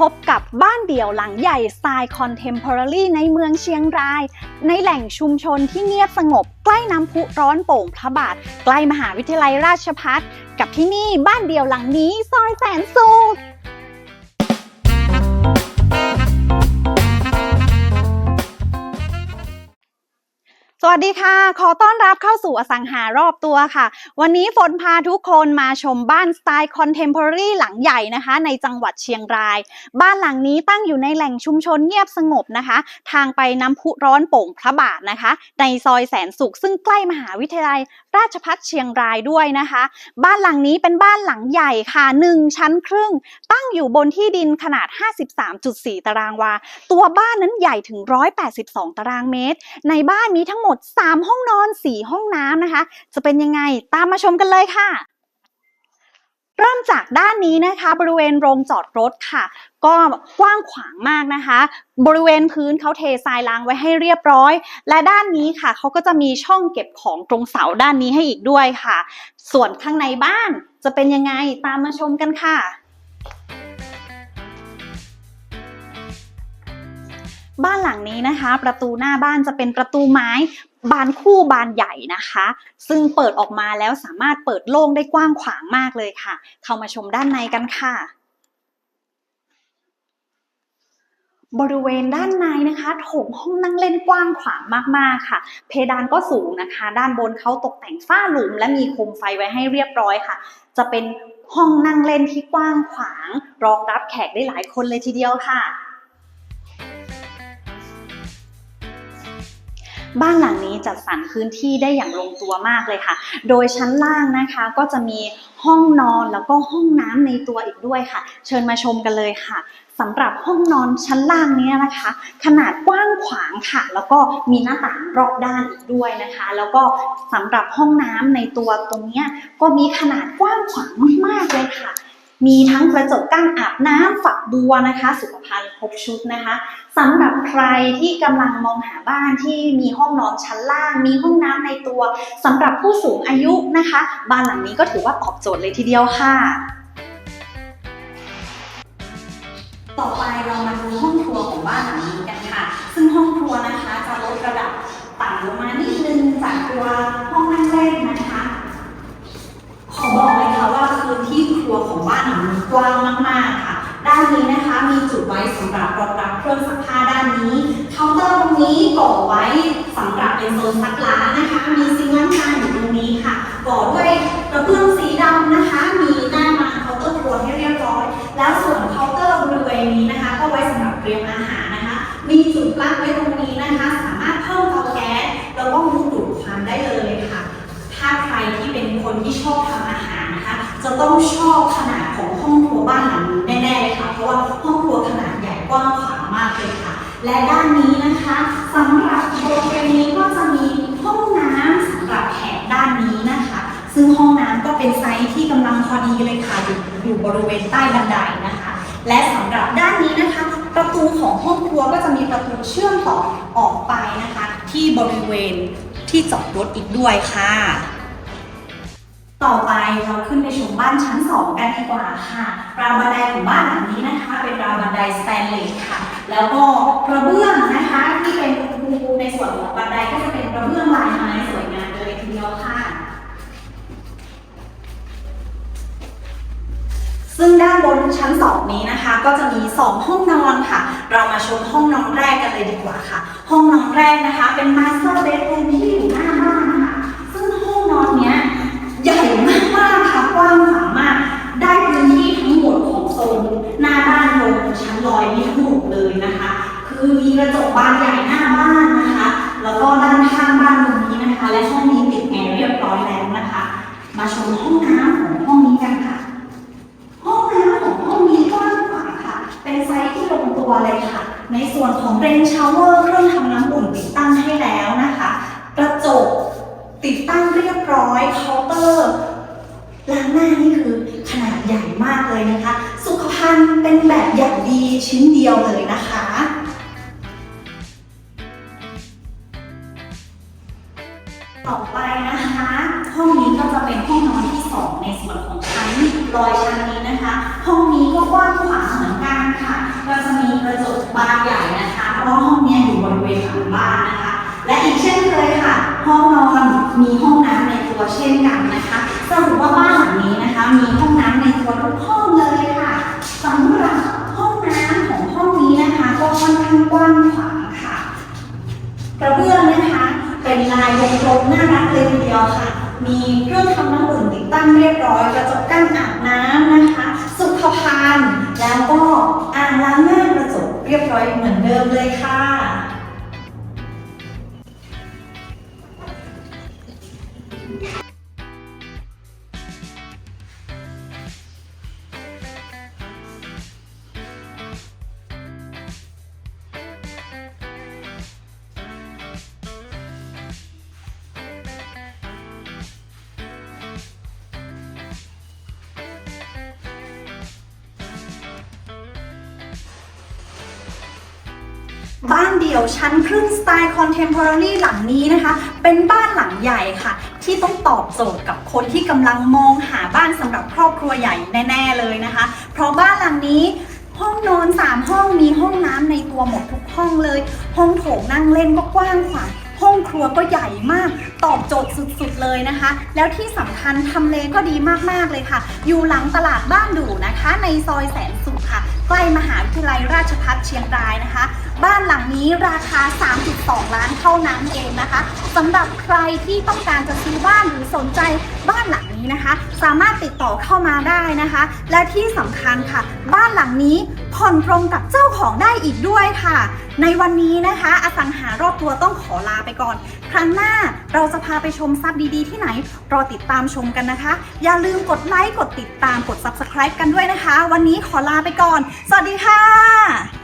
พบกับบ้านเดี่ยวหลังใหญ่สไตล์คอนเทมพอร์รี่ในเมืองเชียงราย ในแหล่งชุมชนที่เงียบสงบ ใกล้น้ำพุร้อนโป่งพระบาท ใกล้มหาวิทยาลัยราชพัฒกับที่นี่บ้านเดี่ยวหลังนี้ซอยแสนสุข สวัสดีค่ะ ขอต้อนรับเข้าสู่อสังหารอบตัวค่ะ วันนี้ฝนพาทุกคนมาชมบ้านสไตล์คอนเทมพอรี่หลังใหญ่นะคะ ในจังหวัดเชียงราย บ้านหลังนี้ตั้งอยู่ในแหล่งชุมชนเงียบสงบนะคะ ทางไปน้ำพุร้อนโป่งพระบาทนะคะ ในซอยแสนสุขซึ่งใกล้มหาวิทยาลัยราชภัฏเชียงรายด้วยนะคะ บ้านหลังนี้เป็นบ้านหลังใหญ่ค่ะ 1 ชั้นครึ่ง ตั้งอยู่บนที่ดินขนาด 53.4 ตารางวา ตัวบ้านนั้นใหญ่ถึง 182 ตารางเมตร ในบ้านมีทั้งหมด3 ห้องนอน 4 ห้องน้ำนะคะ จะเป็นยังไงตามมาชมกันเลยค่ะ เริ่มจากด้านนี้นะคะ บริเวณโรงจอดรถค่ะ ก็กว้างขวางมากนะคะ บริเวณพื้นเขาเททรายล้างไว้ให้เรียบร้อย และด้านนี้ค่ะเขาก็จะมีช่องเก็บของตรงเสาด้านนี้ให้อีกด้วยค่ะ ส่วนข้างในบ้านจะเป็นยังไงตามมาชมกันค่ะ บ้านหลังนี้นะคะ ประตูหน้าบ้านจะเป็นประตูไม้บานคู่บานใหญ่นะคะ ซึ่งเปิดออกมาแล้วสามารถเปิดโล่งได้กว้างขวางมากเลยค่ะ เข้ามาชมด้านในกันค่ะบริเวณด้านในนะคะโถงห้องนั่งเล่นกว้างขวางมากๆค่ะ เพดานก็สูงนะคะ ด้านบนเขาตกแต่งฝ้าหลุม และมีโคมไฟไว้ให้เรียบร้อยค่ะ จะเป็นห้องนั่งเล่นที่กว้างขวาง รองรับแขกได้หลายคนเลยทีเดียวค่ะ บ้านหลังนี้จัดสรรพื้นที่ได้อย่างลงตัวมากเลยค่ะ โดยชั้นล่างนะคะก็จะมีห้องนอนแล้วก็ห้องน้ำในตัวอีกด้วยค่ะ เชิญมาชมกันเลยค่ะสำหรับห้องนอนชั้นล่างเนี้นะคะ ขนาดกว้างขวางค่ะ แล้วก็มีหน้าต่างรอบด้านอีกด้วยนะคะ แล้วก็สำหรับห้องน้ำในตัวตรงเนี้ยก็มีขนาดกว้างขวางมากๆเลยค่ะ มีทั้งกระจกกั้นอาบน้ำฝักบัวนะคะ สุขภัณฑ์ครบชุดนะคะสำหรับใครที่กำลังมองหาบ้านที่มีห้องนอนชั้นล่าง มีห้องน้ำในตัวสำหรับผู้สูงอายุนะคะ บ้านหลังนี้ก็ถือว่าตอบโจทย์เลยทีเดียวค่ะต่อไปเรามาดูห้องครัวของบ้านหลังนี้กันค่ะ ซึ่งห้องครัวนะคะจะลดระดับต่ำลงมานิดนึงจากตัวห้องนั่งเล่นนะคะ ขอบอกเลยค่ะว่าพื้นที่ รัวของบ้านหลังนี้กว้างมากๆค่ะ ด้านนี้นะคะมีจุดไว้สำหรับรองรับเครื่องซักผ้าด้านนี้เคาน์เตอร์ตรงนี้ก่อไว้สำหรับเป็นโซนซักล้างนะคะ มีซิงค์ล้างจานอยู่ตรงนี้ค่ะ ก่อด้วยกระเบื้องสีดำนะคะ มี จะต้องชอบขนาดของห้องครัวบ้านหลังนี้แน่ๆเลยค่ะ เพราะว่าห้องครัวขนาดใหญ่กว้างขวางมากเลยค่ะ และด้านนี้นะคะสำหรับบริเวณนี้ก็จะมีห้องน้ำสำหรับแขกด้านนี้นะคะ ซึ่งห้องน้ำก็เป็นไซส์ที่กำลังพอดีเลยค่ะอยู่อยู่บริเวณใต้บันไดนะคะ และสำหรับด้านนี้นะคะ ประตูของห้องครัวก็จะมีประตูเชื่อมต่อออกไปนะคะ ที่บริเวณที่จอดรถอีกด้วยค่ะ ต่อไปเราขึ้นไปชมบ้านชั้น2กันดีกว่าค่ะ ราวบันไดของบ้านหลังนี้นะคะ เป็นราวบันไดสแตนเลสค่ะ แล้วก็กระเบื้องนะคะที่เป็นภูในส่วนของบันไดก็จะเป็นกระเบื้องลายไม้สวยงามเลยทีเดียวค่ะ ซึ่งด้านบนชั้น2นี้นะคะ ก็จะมี2ห้องนอนค่ะ เรามาชมห้องนอนแรกกันเลยดีกว่าค่ะ ห้องนอนแรกนะคะ เป็น master bedroom ที่อยู่หน้าบ้าวเวอร์เครื่องทำน้ำอุ่นติดตั้งให้แล้วนะคะ กระจกติดตั้งเรียบร้อยเคาน์เตอร์ล้างหน้านี่คือขนาดใหญ่มากเลยนะคะ สุขภัณฑ์เป็นแบบอย่างดีชิ้นเดียวเลยนะคะ พื้นบ้านนะคะ และอีกเช่นเคยค่ะ ห้องนอนมีห้องน้ำในตัวเช่นกันนะคะสรุปว่าบ้านหลังนี้นะคะ มีห้องน้ำในตัวทุกห้องเลยค่ะสำหรับห้องน้ำของห้องนี้นะคะ ก็ค่อนข้างกว้างขวางค่ะ กระเบื้องนะคะ เป็นลายวงกลมน่ารักเลยทีเดียวค่ะ มีเครื่องทำน้ำอุ่นติดตั้งเรียบร้อยกระจกกั้นอาบน้ำนะคะ สุขภัณฑ์แล้วก็อ่างล้างหน้ากระจกเรียบร้อยเหมือนเดิมเลยค่ะ บ้านเดี่ยวชั้นครึ่งสไตล์คอนเทมพอร์รี่หลังนี้นะคะ เป็นบ้านหลังใหญ่ค่ะ ที่ต้องตอบโจทย์กับคนที่กำลังมองหาบ้านสำหรับครอบครัวใหญ่แน่ ๆ เลยนะคะ เพราะบ้านหลังนี้ห้องนอน 3 ห้องมีห้องน้ำในตัวหมดทุกห้องเลย ห้องโถงนั่งเล่นก็กว้างขวางห้องครัวก็ใหญ่มาก ตอบโจทย์สุดๆเลยนะคะ แล้วที่สำคัญทำเลก็ดีมากๆเลยค่ะ อยู่หลังตลาดบ้านดูนะคะ ในซอยแสนสุข ใกล้มหาวิทยาลัยราชภัฏเชียงรายนะคะ บ้านหลังนี้ราคา 3.2 ล้านเท่านั้นเองนะคะสำหรับใครที่ต้องการจะซื้อบ้านหรือสนใจบ้านหลังนี้นะคะ สามารถติดต่อเข้ามาได้นะคะ และที่สำคัญค่ะ บ้านหลังนี้ผ่อนตรงกับเจ้าของได้อีกด้วยค่ะ ในวันนี้นะคะ อสังหารอบตัวต้องขอลาไปก่อน ครั้งหน้าเราจะพาไปชมทรัพย์ดีๆที่ไหน รอติดตามชมกันนะคะ อย่าลืมกดไลค์กดติดตามกด subscribe กันด้วยนะคะ วันนี้ขอลาไปก่อนสวัสดีค่ะ